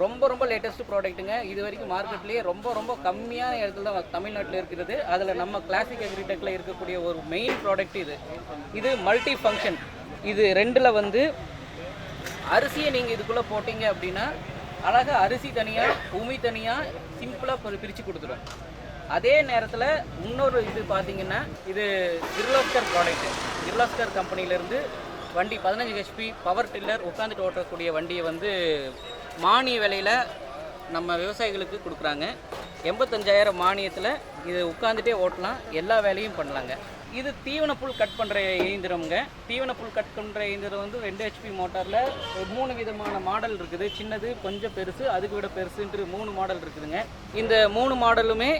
ரொம்ப ரொம்ப லேட்டஸ்ட் ப்ராடக்ட்டுங்க இது வரைக்கும் மார்க்கெட்லேயே ரொம்ப ரொம்ப கம்மியான இடத்துல தான் தமிழ்நாட்டில் இருக்கிறது. அதில் நம்ம கிளாசிக் அக்ரிடெக்கில் இருக்கக்கூடிய ஒரு மெயின் ப்ராடக்ட் இது. இது மல்டி ஃபங்க்ஷன் இது ரெண்டில் வந்து அரிசியை நீங்கள் இதுக்குள்ளே போட்டிங்க அப்படின்னா அழகாக அரிசி தனியாக உமி தனியாக சிம்பிளாக பிரித்து கொடுத்துரும் அதே நேரத்தில் இன்னொரு இது பார்த்தீங்கன்னா இது கிர்லாஸ்கர் ப்ராடக்ட் கிர்லாஸ்கர் கம்பெனிலேருந்து வண்டி பதினஞ்சு ஹெச்பி பவர் டில்லர் உட்காந்துட்டு ஓட்டக்கூடிய வண்டியை வந்து மானிய விலையில் நம்ம விவசாயிகளுக்கு கொடுக்குறாங்க. எண்பத்தஞ்சாயிரம் மானியத்தில் இது உட்காந்துட்டே ஓட்டலாம். எல்லா வேலையும் பண்ணலாங்க. இது தீவன புல் கட் பண்ணுற இயந்திரம்ங்க. தீவன புல் கட் பண்ணுற இயந்திரம் வந்து ரெண்டு ஹெச்பி மோட்டாரில் மூணு விதமான மாடல் இருக்குது. சின்னது கொஞ்சம் பெருசு அதுக்கு விட பெருசுன்ட்டு மூணு மாடல் இருக்குதுங்க. இந்த மூணு மாடலுமே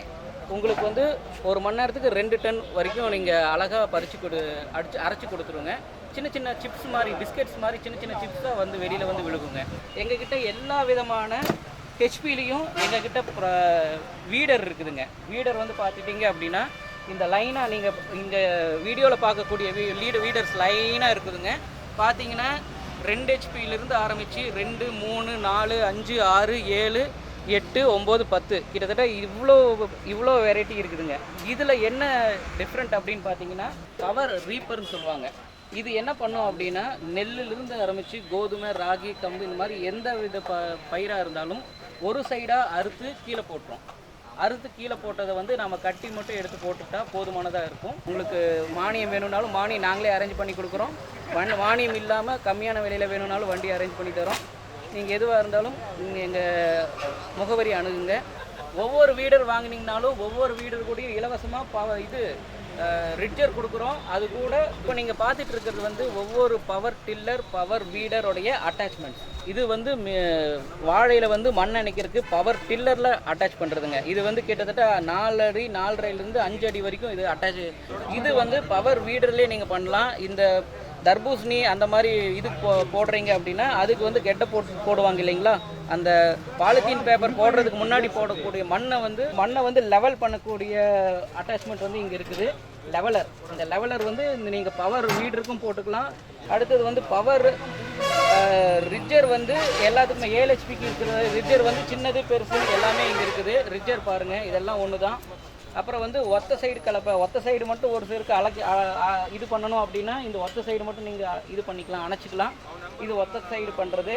உங்களுக்கு வந்து ஒரு மணி நேரத்துக்கு ரெண்டு டன் வரைக்கும் நீங்கள் அழகாக பறித்து கொடு அடிச்சு அரைச்சி கொடுத்துருங்க. சின்ன சின்ன சிப்ஸ் மாதிரி பிஸ்கெட்ஸ் மாதிரி சின்ன சின்ன சிப்ஸாக வந்து வெளியில் வந்து விழுகுங்க. எங்ககிட்ட எல்லா விதமான ஹெச்பிலையும் எங்ககிட்ட வீடர் இருக்குதுங்க. வீடர் வந்து பார்த்துட்டிங்க அப்படின்னா இந்த லைனாக நீங்கள் இங்கே வீடியோவில் பார்க்கக்கூடிய வீ லீடு வீடர்ஸ் லைனாக இருக்குதுங்க. பார்த்தீங்கன்னா ரெண்டு ஹெச்பியிலேருந்து ஆரம்பித்து ரெண்டு மூணு நாலு அஞ்சு ஆறு ஏழு எட்டு ஒம்பது பத்து. கிட்டத்தட்ட இவ்வளோ இவ்வளோ வெரைட்டி இருக்குதுங்க. இதில் என்ன டிஃப்ரெண்ட் அப்படின்னு பார்த்தீங்கன்னா கவர் ரீப்பர்னு சொல்லுவாங்க. இது என்ன பண்ணும் அப்படின்னா நெல்லிலிருந்து ஆரம்பித்து கோதுமை ராகி கம்பு இந்த மாதிரி எந்த வித ப பயிராக இருந்தாலும் ஒரு சைடாக அறுத்து கீழே போட்டுரும். அறுத்து கீழே போட்டதை வந்து நம்ம கட்டி மட்டும் எடுத்து போட்டுட்டா போதுமானதாக இருக்கும். உங்களுக்கு மானியம் வேணும்னாலும் மானியம் நாங்களே அரேஞ்ச் பண்ணி கொடுக்குறோம். வண் மானியம் இல்லாமல் கம்மியான விலையில் வேணும்னாலும் வண்டி அரேஞ்ச் பண்ணி தரோம். நீங்கள் எதுவாக இருந்தாலும் நீங்கள் எங்கள் முகவரி அணுகுங்க. ஒவ்வொரு வீடர் வாங்கினீங்கனாலும் ஒவ்வொரு வீடர் கூடயும் இலவசமாக பவ இது ரிட்ஜர் கொடுக்குறோம். அது கூட இப்போ நீங்கள் பார்த்துட்டு இருக்கிறது வந்து ஒவ்வொரு பவர் டில்லர் பவர் வீடருடைய அட்டாச்மெண்ட்ஸ் இது வந்து வாழையில் வந்து மண் அணைக்கிறதுக்கு பவர் டில்லரில் அட்டாச் பண்ணுறதுங்க இது வந்து கிட்டத்தட்ட நாலு அடி நாலரைலேருந்து அஞ்சு அடி வரைக்கும் இது அட்டாச் இது வந்து பவர் வீடர்லேயே நீங்கள் பண்ணலாம். இந்த தர்பூசணி அந்த மாதிரி இது போ போடுறீங்க அப்படின்னா அதுக்கு வந்து கெட்ட போட்டு போடுவாங்க இல்லைங்களா? அந்த பாலித்தீன் பேப்பர் போடுறதுக்கு முன்னாடி போடக்கூடிய மண்ணை வந்து மண்ணை வந்து லெவல் பண்ணக்கூடிய அட்டாச்மெண்ட் வந்து இங்கே இருக்குது. லெவலர் இந்த லெவலர் வந்து நீங்கள் பவர் வீடருக்கும் போட்டுக்கலாம். அடுத்தது வந்து பவர் ரிஜர் வந்து எல்லாத்துக்குமே ஏழு ஹெச்பிக்கு இருக்கிற ரிஜர் வந்து சின்னது பெருசு எல்லாமே இங்கே இருக்குது. ரிஜர் பாருங்கள் இதெல்லாம் ஒன்று தான் அப்புறம் வந்து ஒத்த சைடு கலப்பை ஒத்த சைடு மட்டும் ஒரு சிலருக்கு அழைச்சி இது பண்ணணும் அப்படின்னா இந்த ஒத்த சைடு மட்டும் நீங்கள் இது பண்ணிக்கலாம் அணைச்சிக்கலாம். இது ஒத்த சைடு பண்ணுறது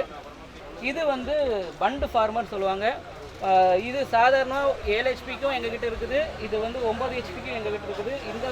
இது வந்து பண்டு ஃபார்மர் சொல்லுவாங்க. இது சாதாரண ஏழு ஹெச்பிக்கும் எங்ககிட்ட இருக்குது. இது வந்து ஒம்பது ஹெச்பிக்கும் எங்ககிட்ட இருக்குது. இந்த